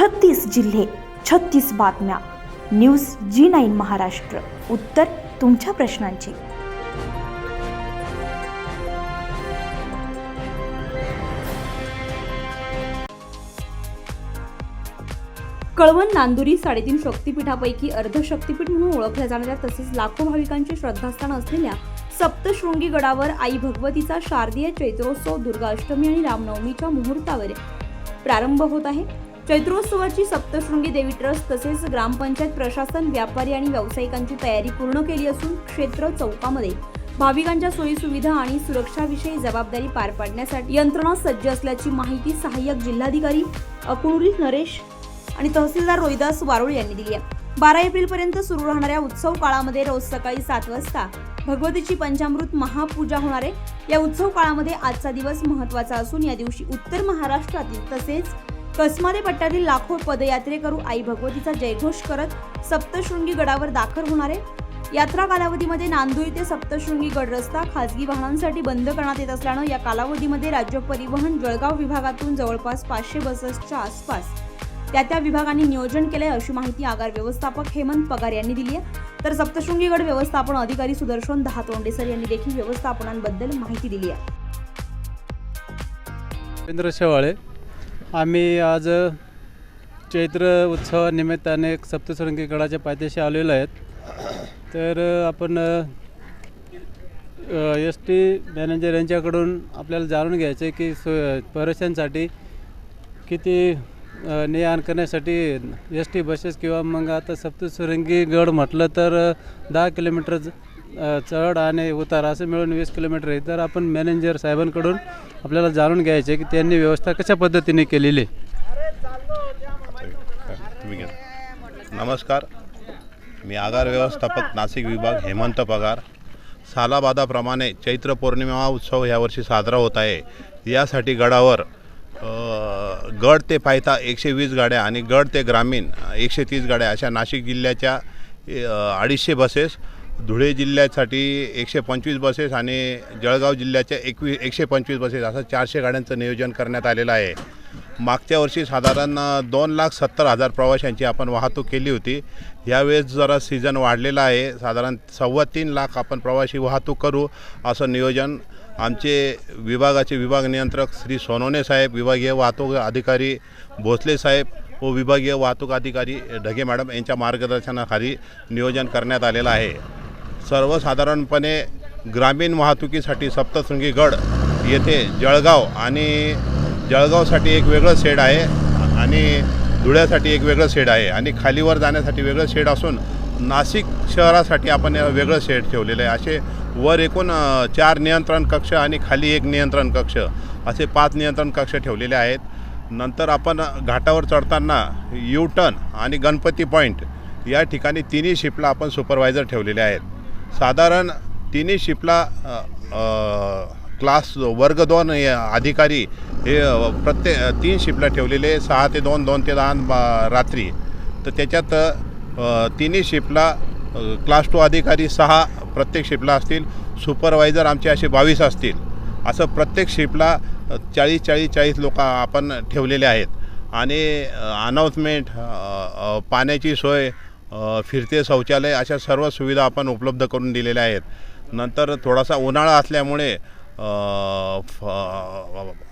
छत्तीस जिल्हे छत्तीस बातम्या. News Zee nine Maharashtra. उत्तर तुमच्या प्रश्नांची. कळवण नांदुरी साडेतीन शक्तीपीठापैकी अर्ध शक्तीपीठ म्हणून ओळखल्या जाणाऱ्या तसेच लाखो भाविकांचे श्रद्धास्थान असलेल्या सप्तशृंगी गडावर आई भगवतीचा शारदीय चैत्रोत्सव दुर्गाष्टमी आणि रामनवमीच्या मुहूर्तावर प्रारंभ होत आहे. चैत्रोत्सवाची सप्तशृंगी देवी ट्रस्ट तसेच ग्रामपंचायत प्रशासन व्यापारी आणि व्यावसायिकांची तयारी पूर्ण केली असून क्षेत्र चौकामध्ये भाविकांच्या सोयीसुविधा आणि सुरक्षाविषयी जबाबदारी पार पाडण्यासाठी यंत्रणा सज्ज असल्याची माहिती सहाय्यक जिल्हाधिकारी अकुनुरी नरेश आणि तहसीलदार रोहिदास वारुळ यांनी दिली आहे. बारा एप्रिल पर्यंत सुरू राहणाऱ्या उत्सव काळामध्ये रोज सकाळी सात वाजता भगवतीची पंचामृत महापूजा होणार आहे. या उत्सव काळामध्ये आजचा दिवस महत्त्वाचा असून या दिवशी उत्तर महाराष्ट्रातील तसेच कसमारे पट्ट्यातील लाखो पदयात्रेकरू आई भगवतीचा जयघोष करत सप्तशृंगी गडावर दाखल होणार. आहे यात्रा कालावधीमध्ये नांदुरी ते सप्तशृंगी गड रस्ता खासगी वाहनांसाठी बंद करण्यात येत असल्यानं या कालावधीमध्ये राज्य परिवहन जळगाव विभागातून जवळपास पाचशे बसेसच्या आसपास त्या त्या विभागांनी नियोजन केले अशी माहिती आगार व्यवस्थापक हेमंत पगार यांनी दिली आहे. तर सप्तशृंगी गड व्यवस्थापन अधिकारी सुदर्शन दहातोंडेसर यांनी देखील व्यवस्थापनांबद्दल माहिती दिली आहे. शेवाळे आम्ही आज चैत्र उत्सवानिमित्ताने सप्तसुरंगी गडाच्या पायथ्याशी आलेलो आहेत. तर आपण एस टी मॅनेजर यांच्याकडून आपल्याला जाणून घ्यायचं आहे की सो प्रवाशांसाठी किती ने आण करण्यासाठी एस टी बसेस किंवा मग आता सप्तसुरंगी गड म्हटलं तर दहा किलोमीटर चढ आणि उतार असं मिळून वीस किलोमीटर आहे. तर आपण मॅनेजर साहेबांकडून आपल्याला जाणून घ्यायचे की त्यांनी व्यवस्था कशा पद्धतीने केलेली नमस्कार. मी आगार व्यवस्थापक नाशिक विभाग हेमंत पगार. सालाबादाप्रमाणे चैत्र पौर्णिमा उत्सव यावर्षी साजरा होत आहे. यासाठी गडावर गड ते पायथा एकशे वीस गाड्या आणि गड ते ग्रामीण एकशे तीस गाड्या अशा नाशिक जिल्ह्याच्या अडीचशे बसेस धुळे जिल्ह्यासाठी एकशे पंचवीस बसेस आणि जळगाव जिल्ह्याच्या एकवी एकशे पंचवीस बसेस असं चारशे गाड्यांचं नियोजन करण्यात आलेलं आहे. मागच्या वर्षी साधारण दोन लाख सत्तर हजार प्रवाशांची आपण वाहतूक केली होती. यावेळेस जरा सीझन वाढलेला आहे. साधारण सव्वा तीन लाख आपण प्रवासी वाहतूक करू असं नियोजन आमचे विभागाचे विभाग नियंत्रक श्री सोनवणे साहेब विभागीय वाहतूक अधिकारी भोसले साहेब व विभागीय वाहतूक अधिकारी ढगे मॅडम यांच्या मार्गदर्शनाखाली नियोजन करण्यात आलेलं आहे. सर्वसाधारणपणे ग्रामीण वाहतुकीसाठी सप्तशृंगी गड येथे जळगाव आणि जळगावसाठी एक वेगळं शेड आहे आणि धुळ्यासाठी एक वेगळं शेड आहे आणि खालीवर जाण्यासाठी वेगळं शेड असून नाशिक शहरासाठी आपण वेगळं शेड ठेवलेलं आहे. असे वर एकूण चार नियंत्रण कक्ष आणि खाली एक नियंत्रण कक्ष असे पाच नियंत्रण कक्ष ठेवलेले आहेत. नंतर आपण घाटावर चढताना यू टर्न आणि गणपती पॉईंट या ठिकाणी तिन्ही शिपला आपण सुपरवायझर ठेवलेले आहेत. साधारण तिन्ही शिपला क्लास वर्ग दोन अधिकारी हे प्रत्येक तीन शिपला ठेवलेले सहा ते दोन दोन ते दहा रात्री. तर त्याच्यात तिन्ही शिपला क्लास टू अधिकारी सहा प्रत्येक शिपला असतील सुपरवायझर आमचे असे बावीस असतील. असं प्रत्येक शिपला चाळीस चाळीस चाळीस लोक आपण ठेवलेले आहेत. आणि अनाउन्समेंट पाण्याची सोय फिरते शौचालय अशा सर्व सुविधा आपण उपलब्ध करून दिलेल्या आहेत. नंतर थोडासा उन्हाळा असल्यामुळे फ-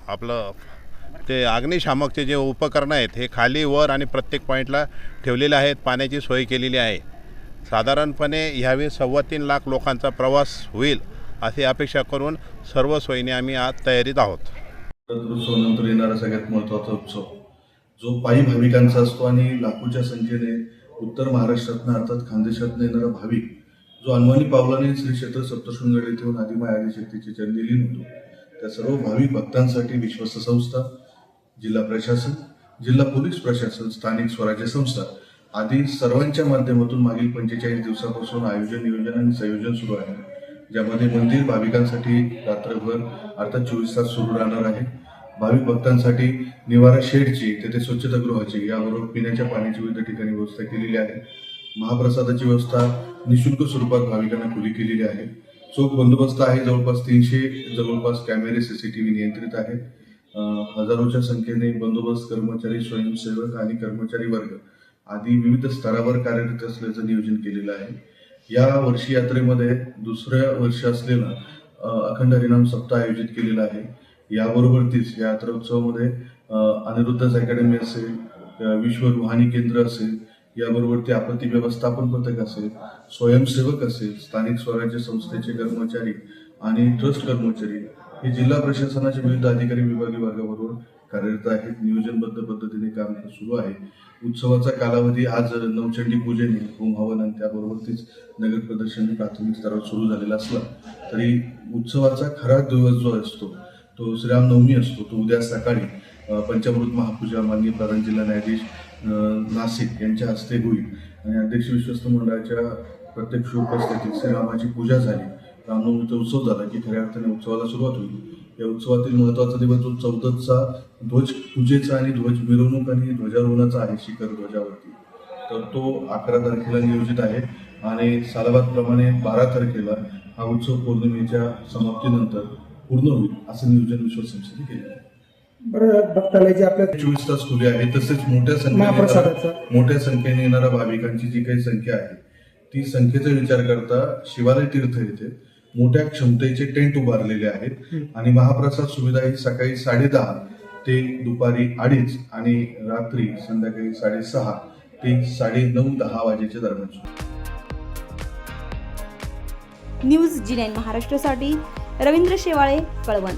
आपलं ते अग्निशामकचे जे उपकरणं आहेत हे खाली वर आणि प्रत्येक पॉईंटला ठेवलेले आहेत पाण्याची सोय केलेली आहे. साधारणपणे ह्यावेळी सव्वा तीन लाख लोकांचा प्रवास होईल अशी अपेक्षा करून सर्व सोयीने आम्ही आज तयारीत आहोत. उत्सवानंतर येणारा सगळ्यात महत्त्वाचा उत्सव जो पायी भाविकांचा असतो आणि लाखोच्या संख्येने उत्तर महाराष्ट्रातनं अर्थात खानदेशातनं येणारा भाविक जो अनवाणी पावलाने श्री क्षेत्र सप्तशृंगड येथे येऊन आदिमाय आदिशक्तीचे चरणी लीन होतो. त्या सर्व भाविक भक्तांसाठी विश्वस्त संस्था जिल्हा प्रशासन जिल्हा पोलीस प्रशासन स्थानिक स्वराज्य संस्था आदी सर्वांच्या माध्यमातून मागील पंचेचाळीस दिवसापासून आयोजन नियोजन आणि संयोजन सुरू आहे. ज्यामध्ये मंदिर भाविकांसाठी रात्रभर अर्थात चोवीस तास सुरू राहणार आहे. भाविक भक्तांसाठी निवारा शेडची तेथे स्वच्छतागृहाची याबरोबर पिण्याच्या पाण्याची विविध ठिकाणी व्यवस्था केलेली आहे. महाप्रसादाची व्यवस्था निशुल्क स्वरूपात भाविकांना खुली केलेली आहे. चोख बंदोबस्त आहे जवळपास तीनशे जवळपास कॅमेरे सीसीटीव्ही नियंत्रित आहेत. हजारोच्या संख्येने बंदोबस्त कर्मचारी स्वयंसेवक आणि कर्मचारी वर्ग आदी विविध स्तरावर कार्यरत असल्याचं नियोजन केलेलं आहे. या वर्षी यात्रेमध्ये दुसऱ्या वर्षी असलेला अखंड हरिनाम सप्ताह आयोजित केलेला आहे. याबरोबर तीच यात्रोत्सवामध्ये उत्सवामध्ये अनिरुद्धच अकॅडमी असेल विश्व रुहानी केंद्र असेल याबरोबर ते आपत्ती व्यवस्थापन पथक असेल स्वयंसेवक असेल स्थानिक स्वराज्य संस्थेचे कर्मचारी आणि ट्रस्ट कर्मचारी हे जिल्हा प्रशासनाचे विविध अधिकारी विभागीय वर्गाबरोबर कार्यरत आहेत. नियोजनबद्ध पद्धतीने काम सुरू आहे. उत्सवाचा कालावधी आज नवचंडी पूजेने होम हवन आणि त्याबरोबरतीच नगर प्रदर्शन प्राथमिक स्तरावर सुरू झालेला असला तरी उत्सवाचा खरा दिवस जो असतो तो श्रीरामनवमी असतो तो उद्या सकाळी पंचामृत महापूजा माननीय प्रधान जिल्हा न्यायाधीश नाशिक यांच्या हस्ते होईल. आणि अध्यक्ष विश्वस्त मंडळाच्या प्रत्यक्ष उपस्थितीत श्रीरामाची पूजा झाली. रामनवमीचा उत्सव झाला की खऱ्या अर्थाने उत्सवाला सुरुवात होईल. या उत्सवातील महत्त्वाचा दिवस जो चौदसचा ध्वज पूजेचा आणि ध्वज मिरवणूक आणि ध्वजारोहणाचा आहे शिखर ध्वजावरती. तर तो अकरा तारखेला नियोजित आहे आणि सालाबादप्रमाणे बारा तारखेला हा उत्सव पौर्णिमेच्या समाप्तीनंतर पूर्ण होईल असं नियोजन विश्वसंस्थेने केलं आहे. बरं बघताना जे आपल्या चोवीस तास खुले आहे. तसेच मोठ्या संख्येने मोठ्या संख्येने येणाऱ्या भाविकांची जी काही संख्या आहे ती संख्येचा विचार करता शिवालय तीर्थ येथे मोठ्या क्षमतेचे टेंट उभारलेले आहेत. आणि महाप्रसाद सुविधा ही सकाळी साडेदहा ते दुपारी अडीच आणि रात्री संध्याकाळी साडेसहा ते साडे नऊ दहा वाजेच्या दरम्यान न्यूज जी नाईन महाराष्ट्रासाठी रवींद्र शेवाळे कळवण.